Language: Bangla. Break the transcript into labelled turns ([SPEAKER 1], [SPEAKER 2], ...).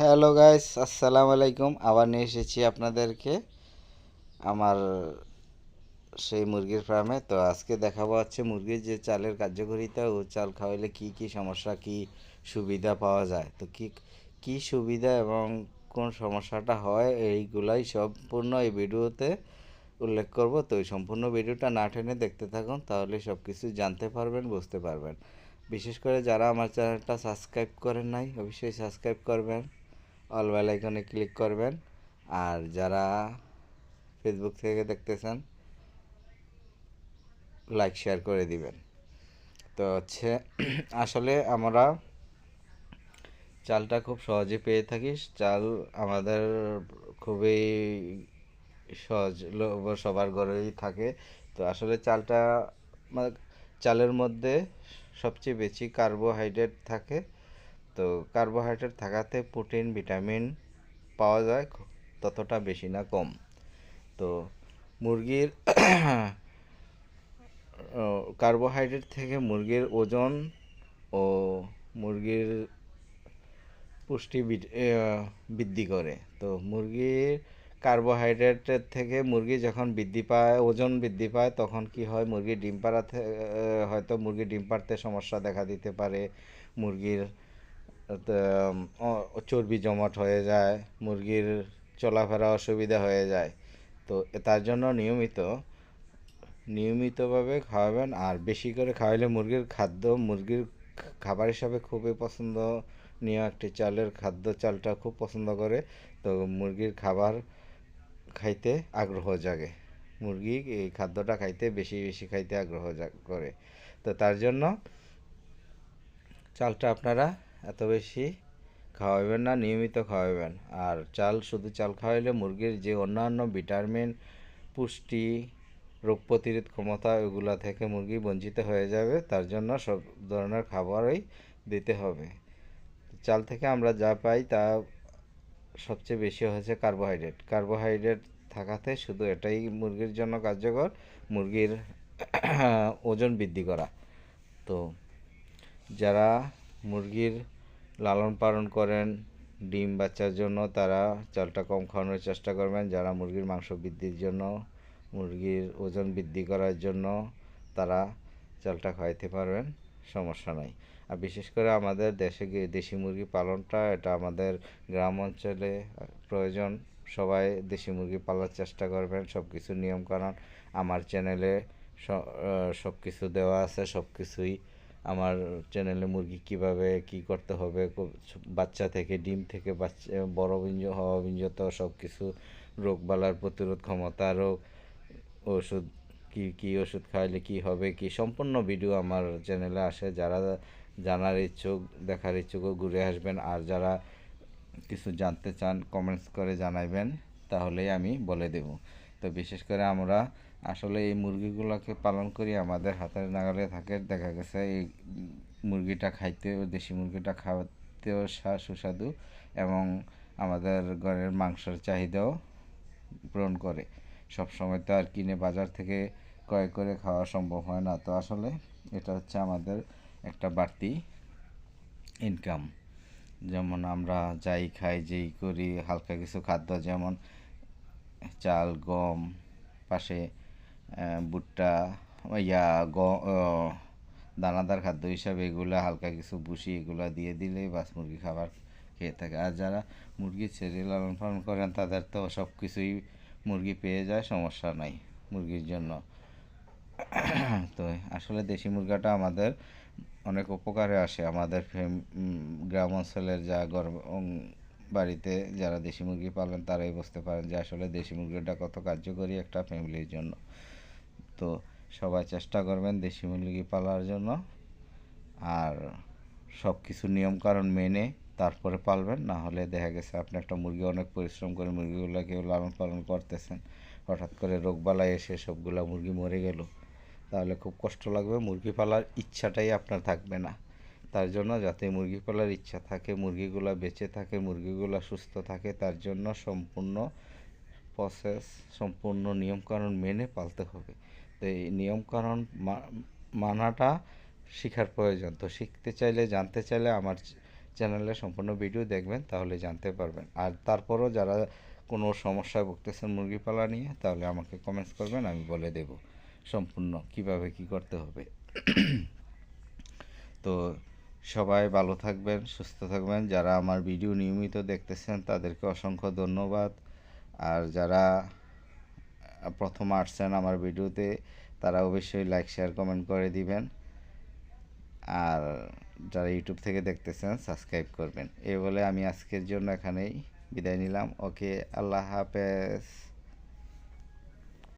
[SPEAKER 1] হ্যালো গাইস আসসালামু আলাইকুম আবার নিয়ে এসেছি আপনাদেরকে আমার সেই মুরগির ফার্মে তো আজকে দেখাবো হচ্ছে মুরগির যে চালের কার্যকারিতা, ও চাল খাওয়াইলে কি কি সমস্যা, কি সুবিধা পাওয়া যায়? তো কি কি সুবিধা এবং কোন সমস্যাটা হয়, এইগুলাই সম্পূর্ণ এই ভিডিওতে উল্লেখ করব। তো এই সম্পূর্ণ ভিডিওটা না টেনে দেখতে থাকুন, তাহলে সব কিছু জানতে পারবেন, বুঝতে পারবেন। বিশেষ করে যারা আমার চ্যানেলটা সাবস্ক্রাইব করেন নাই, অবশ্যই সাবস্ক্রাইব করবেন। অল বেল আইকনে ক্লিক করবেন। আর যারা ফেসবুক থেকে দেখতেছেন লাইক শেয়ার করে দিবেন। তো হচ্ছে, আসলে আমরা চালটা খুব সহজে পেয়ে থাকি। চাল আমাদের খুবই সহজ সবার ঘরেই থাকে। তো আসলে চালটা মানে চালের মধ্যে সবচেয়ে বেশি কার্বোহাইড্রেট থাকে। তো কার্বোহাইড্রেট থাকাতে প্রোটিন ভিটামিন পাওয়া যায় ততটা বেশি না কম। তো মুরগির কার্বোহাইড্রেট থেকে মুরগির ওজন ও মুরগির পুষ্টি বৃদ্ধি করে। তো মুরগির কার্বোহাইড্রেটের থেকে মুরগি যখন বৃদ্ধি পায়, ওজন বৃদ্ধি পায়, তখন কি হয়? মুরগি ডিম পাড়াতে হয়তো মুরগি ডিম পাড়তে সমস্যা দেখা দিতে পারে। মুরগির চর্বি জমাট হয়ে যায়, মুরগির চলাফেরা অসুবিধা হয়ে যায়। তো তার জন্য নিয়মিত, নিয়মিতভাবে খাওয়াবেন আর বেশি করে খাওয়াইলে মুরগির খাদ্য, মুরগির খাবার হিসাবে খুবই পছন্দনীয় একটি চালের খাদ্য, চালটা খুব পছন্দ করে। তো মুরগির খাবার খাইতে আগ্রহ জাগে। মুরগি এই খাদ্যটা খাইতে, বেশি বেশি খাইতে আগ্রহ করে। তো তার জন্য চালটা আপনারা এত বেশি খাওয়াবেন না, নিয়মিত খাওয়াবেন আর চাল, শুধু চাল খাওয়াইলে মুরগির যে অন্যান্য ভিটামিন, পুষ্টি, রোগ প্রতিরোধ ক্ষমতা, এগুলো থেকে মুরগি বঞ্চিত হয়ে যাবে, তার জন্য সব ধরনের খাবারই দিতে হবে। চাল থেকে আমরা যা পাই তা সবচেয়ে বেশি হচ্ছে কার্বোহাইড্রেট। কার্বোহাইড্রেট থাকাতে শুধু এটাই মুরগির জন্য কার্যকর, মুরগির ওজন বৃদ্ধি করা। তো যারা মুরগির লালন পালন করেন, ডিম বাচ্চার জন্য তারা চালটা কম খাওয়ানোর চেষ্টা করবেন। যারা মুরগির মাংস বৃদ্ধির জন্য, মুরগির ওজন বৃদ্ধি করার জন্য তারা চালটা খাওয়াইতে পারবেন, সমস্যা নাই। আর বিশেষ করে আমাদের দেশে দেশি মুরগি পালনটা, এটা আমাদের গ্রাম অঞ্চলে প্রয়োজন। সবাই দেশি মুরগি পালার চেষ্টা করবেন সব কিছু নিয়মকানুন। আমার চ্যানেলে সব কিছু দেওয়া আছে সব কিছুই আমার চ্যানেলে মুরগি কীভাবে কি করতে হবে বাচ্চা থেকে, ডিম থেকে বাচ্চা, বড় বিঞ্জ, হওয়া বিঞ্জত সব কিছু রোগ বালার প্রতিরোধ ক্ষমতা, রোগ, ওষুধ, কি কি ওষুধ খাইলে কি হবে, কি সম্পূর্ণ ভিডিও আমার চ্যানেলে আসে। যারা জানার ইচ্ছুক, দেখার ইচ্ছুক ঘুরে আসবেন। আর যারা কিছু জানতে চান কমেন্টস করে জানাইবেন। তাহলেই আমি বলে দেব। তো বিশেষ করে আমরা আসলে এই মুরগিগুলোকে পালন করি, আমাদের হাতের নাগালে থাকে। দেখা গেছে এই মুরগিটা খাইতেও দেশি মুরগিটা খাওয়াতেও সুস্বাদু এবং আমাদের ঘরের মাংসের চাহিদাও পূরণ করে। সব সময় তো আর কিনে বাজার থেকে ক্রয় করে খাওয়া সম্ভব হয় না। তো আসলে এটা হচ্ছে আমাদের একটা বাড়তি ইনকাম যেমন আমরা যাই খাই, যেই করি, হালকা কিছু খাদ্য যেমন চাল, গম, পাশে ভুট্টা, ইয়া, গ দানাদার খাদ্য হিসাবে এগুলো হালকা কিছু বুসি এগুলো দিয়ে দিলেই বাস মুরগি খাবার খেয়ে থাকে। আর যারা মুরগি ছেড়ে লালন পালন করেন, তাদের তো সব কিছুই মুরগি পেয়ে যায়, সমস্যা নাই মুরগির জন্য। তো আসলে দেশি মুরগাটা আমাদের অনেক উপকারে আসে আমাদের গ্রাম অঞ্চলের যা বাড়িতে যারা দেশি মুরগি পালেন তারাই বুঝতে পারেন যে আসলে দেশি মুরগিটা কত কার্যকরী একটা ফ্যামিলির জন্য। তো সবাই চেষ্টা করবেন দেশি মুরগি পালার জন্য। আর সব কিছু নিয়মকানুন মেনে তারপরে পালবেন, না হলে দেখা গেছে আপনি একটা মুরগি অনেক পরিশ্রম করে মুরগিগুলোকে লালন পালন করতেছেন। হঠাৎ করে রোগবালাই এসে সবগুলো মুরগি মরে গেল। তাহলে খুব কষ্ট লাগবে, মুরগি পালার ইচ্ছাটাই আপনার থাকবে না। তার জন্য যাতে মুরগি পালার ইচ্ছা থাকে, মুরগিগুলো বেঁচে থাকে, মুরগিগুলো সুস্থ থাকে, তার জন্য সম্পূর্ণ প্রসেস সম্পূর্ণ নিয়মকানুন মেনে পালতে হবে। তো এই নিয়মকানুন মানাটা শেখার প্রয়োজন। তো শিখতে চাইলে, জানতে চাইলে আমার চ্যানেলে সম্পূর্ণ ভিডিও দেখবেন, তাহলে জানতে পারবেন। আর তারপরও যারা কোনো সমস্যায় ভুগতেছেন মুরগি পালা নিয়ে, তাহলে আমাকে কমেন্টস করবেন, আমি বলে দেব। সম্পূর্ণ, কীভাবে কি করতে হবে? তো সবাই ভালো থাকবেন, সুস্থ থাকবেন। যারা আমার ভিডিও নিয়মিত দেখতেছেন, তাদেরকে অসংখ্য ধন্যবাদ। আর যারা প্রথম আসছেন আমার ভিডিওতে, তারা অবশ্যই লাইক শেয়ার কমেন্ট করে দিবেন। আর যারা ইউটিউব থেকে দেখতেছেন সাবস্ক্রাইব করবেন। এই বলে আমি আজকের জন্য এখানেই বিদায় নিলাম। ওকে, আল্লাহ হাফেজ।